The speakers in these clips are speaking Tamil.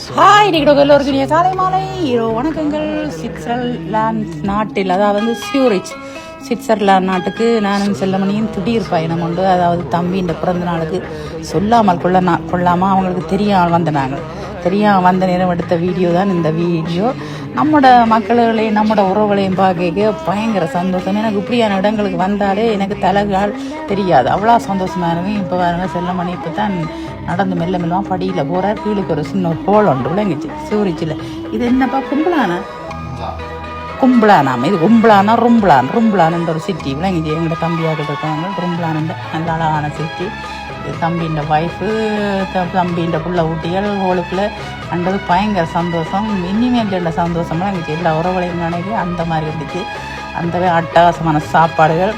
ஹாய் இன்னைக்கு எல்லோருக்கும் இனிய காலை மாலை. இரோ வணக்கங்கள். சுவிட்சர்லாந்து நாட்டில் அதாவது வந்து சியூரிச் சுவிட்சர்லாந்து நாட்டுக்கு நானும் செல்லமணியும் திடீர் பயணம் உண்டு. அதாவது தம்பியின் பிறந்த நாளுக்கு சொல்லாமல் கொள்ள நான் கொள்ளாமல் அவங்களுக்கு தெரியாமல் வந்த நாங்கள் தெரியாமல் வந்த நேரம் எடுத்த வீடியோ தான் இந்த வீடியோ. நம்மட மக்களையும் நம்மட உறவுகளையும் பார்க்க பயங்கர சந்தோஷம். எனக்கு இப்படியான இடங்களுக்கு வந்தாலே எனக்கு தலைகால் தெரியாது. அவ்வளோ சந்தோஷமாக இருக்கும் இப்போ பாருங்க செல்லமணி இப்போ தான் நடந்து மெல்ல மெல்லமாக படியில் போகிறார் கீழுக்கு ஒரு சின்ன ஒரு ஹோல் உண்டு விளங்கிச்சு சூரிச்சில் இது என்னப்பா கும்பலானா கும்பலானாம் இது கும்பலானா ரும்பலான் ரும்பலான் ஒரு சிட்டி விளங்கிச்சு எங்களோட தம்பியாக இருக்காங்க ரும்பலான் நல்ல அழகான சிட்டி தம்பின்ற ஒய்ஃபு தம்பின்ற புள்ள ஊட்டிகள் ஹோலுக்குள்ள கண்டது பயங்கர சந்தோஷம் இனிமேல் உள்ள சந்தோஷம்லாம் இருந்துச்சு எல்லா உறவுகளையும் நினைக்க அந்த மாதிரி இருந்துச்சு அந்த அட்டகாசமான சாப்பாடுகள்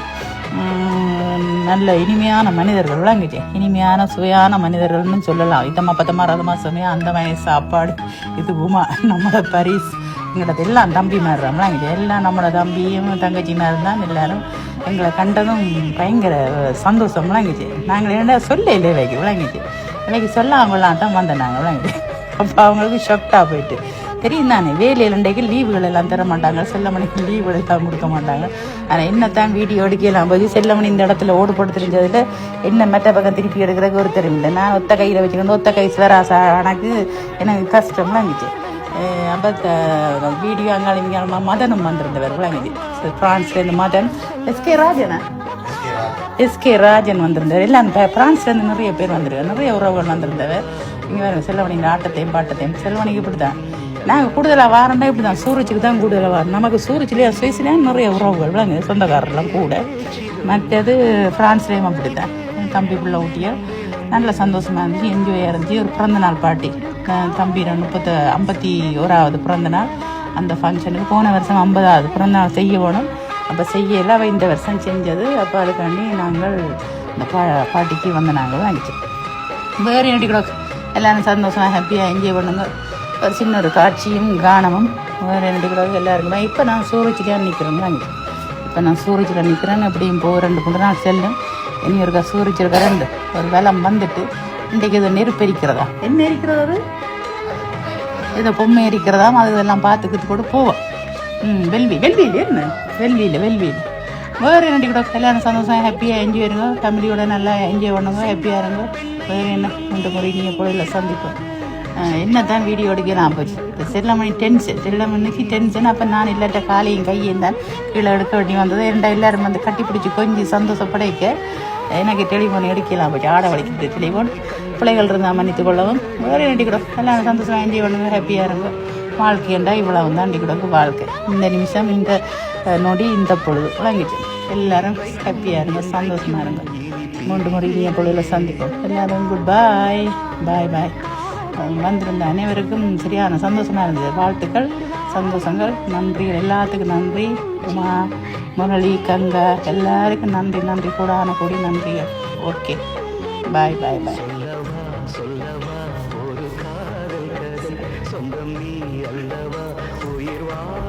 நல்ல இனிமையான மனிதர்கள் விளங்குச்சு இனிமையான சுவையான மனிதர்கள்னு சொல்லலாம். இதமா பத்தமா ரதமா சுமையா அந்த மாதிரி சாப்பாடு இது உமா நம்மளோட பரிஸ் எங்களது எல்லாம் தம்பி மாதிரி தான் விளங்குச்சு எல்லாம் நம்மளோட தம்பியும் தங்கச்சி மாதிரி தான் எல்லாரும் எங்களை கண்டதும் பயங்கர சந்தோஷம் விளங்குச்சு நாங்கள் என்ன சொல்ல இல்லை வைக்க விளங்குச்சு இன்னைக்கு சொல்லாமலாம் தான் வந்தேன் நாங்கள் விளங்குச்சு அப்போ அவங்களுக்கு ஷொக்டாக போயிட்டு. தெரியும் தானே வேலையில் லீவுகள் எல்லாம் தர மாட்டாங்க செல்லமணிக்கு லீவுகள் எல்லாம் கொடுக்க மாட்டாங்க. ஆனால் என்னத்தான் வீடியோ எடுக்கலாம் போய் செல்லமணி இந்த இடத்துல ஓடு தெரிஞ்சதில் என்ன மெட்ட பக்கம் திருப்பி எடுக்கிறதுக்கு ஒரு தெரியும் நான் ஒத்த கையில் வச்சுக்கணும் ஒத்த கை ஸ்வராசா எனக்கு எனக்கு கஷ்டம்லாம் இருந்துச்சு அப்போ வீடியோ அங்காளி இங்கே மதனும் வந்திருந்தவர் விளங்குது. ஃப்ரான்ஸ்லேருந்து மதன் எஸ்கே ராஜனா? எஸ்கே ராஜன் வந்திருந்தார் எல்லாம் பிரான்ஸ்லேருந்து நிறைய பேர் வந்திருக்காரு நிறைய உறவுகள் வந்திருந்தவர். இங்கே வேறு செல்வனிங்க ஆட்டத்தையும் பாட்டத்தையும். செல்வனிக்கு இப்படி தான் நாங்கள் கூடுதலாக வாரண்டா இப்படி தான் சூரஜுக்கு தான் கூடுதலாக வாரம். நமக்கு சூரஜ்லேயே சுவிஸ்லேயே நிறைய உறவுகள் விளங்கு சொந்தக்காரர்லாம் கூட. மற்றது ஃப்ரான்ஸ்லேயும் அப்படி தான் தம்பி பிள்ளை ஊட்டிய? நல்ல சந்தோஷமாக இருந்துச்சு என்ஜாயாக இருந்துச்சு. ஒரு பிறந்தநாள் பாட்டி தம்பி முப்பத்த ஐம்பத்தி ஓராவது பிறந்தநாள் அந்த ஃபங்க்ஷனுக்கு போன வருஷம் ஐம்பதாவது. பிறந்த நாள் செய்ய போனோம். அப்போ செய்யல அவள் இந்த வருஷம் செஞ்சது. அப்போ அதுக்காண்டி நாங்கள் இந்த பா பாட்டிக்கு வந்து நாங்கள் வாங்கிச்சோம். வேறு என்னடி கூட எல்லோரும் சந்தோஷமாக ஹாப்பியாக என்ஜாய் பண்ணுங்க. ஒரு சின்ன ஒரு காட்சியும் கானமும் வேறு கிலோ கூட எல்லாருக்குமே. இப்போ நான் சூரஜில் நிற்கிறேங்க இப்போ நான் சூரஜில் நிற்கிறேன் அப்படியும் போ ரெண்டு மூணு நாள் செல்லும் இனி ஒரு சூரஜ் இருக்க ரெண்டு. ஒரு வெள்ளம் வந்துட்டு இன்றைக்கு இது நெருப்பு எரிக்கிறதா என்ன எரிக்கிறது அது? பொம்மை எரிக்கிறதாம் அது இதெல்லாம் பார்த்துக்கிட்டு கூட போவோம் ம் வெல்வி வெல்வியில் என்ன? வெல்வியில் வெல்வியில் வேறு என்னடி கூட கல்யாணம் சந்தோஷம் ஹாப்பியாக என்ஜாய் இருங்க. ஃபேமிலியோட நல்லா என்ஜாய் பண்ணுங்க ஹாப்பியாக இருங்க. வேறு என்ன? இந்த முறை நீங்கள் கோயிலில் சந்திப்போம். என்ன தான் வீடியோ எடுக்கலாம். போச்சு இப்போ செல்லமணி டென்ஷன் செல்லமணிக்கு டென்ஷன் அப்போ நான் இல்லாட்ட காலையும் கையும் தான் கீழே எடுக்க வேண்டி வந்தது. ரெண்டா எல்லாரும் வந்து கட்டி பிடிச்சி கொஞ்சம் சந்தோஷப்படைக்க? எனக்கு டெலிஃபோன் எடுக்கலாம். போச்சு ஆட வலிக்கிறது டெலிஃபோன் பிள்ளைகள் இருந்தால் மன்னித்து கொள்ளவும். வேறு என்னடி கூட எல்லாம் சந்தோஷமாக என்ஜாய் பண்ணுங்க ஹாப்பியாக இருங்க. வாழ்க்கைண்டா இவ்வளவு தான் கூட வாழ்க்கை. இந்த நிமிஷம் இந்த நொடி இந்த பொழுது. விளங்கிட்டு. எல்லாரும் ஹாப்பியாக இருங்க. சந்தோஷமாக இருங்க. மூன்று முறை என் பொழுதில் சந்திப்போம். எல்லாரும் குட் பாய் பாய் பாய் வந்திருந்த அனைவருக்கும் சரியான சந்தோஷமாக இருந்தது. வாழ்த்துக்கள் சந்தோஷங்கள் நன்றிகள் எல்லாத்துக்கும் நன்றி. உமா முரளி கங்கா எல்லாருக்கும் நன்றி நன்றி. கூடான கூடி நன்றிகள். ஓகே. பாய் பாய் பாய் சொந்தம் நீ அல்லவா உயிர் வாழ.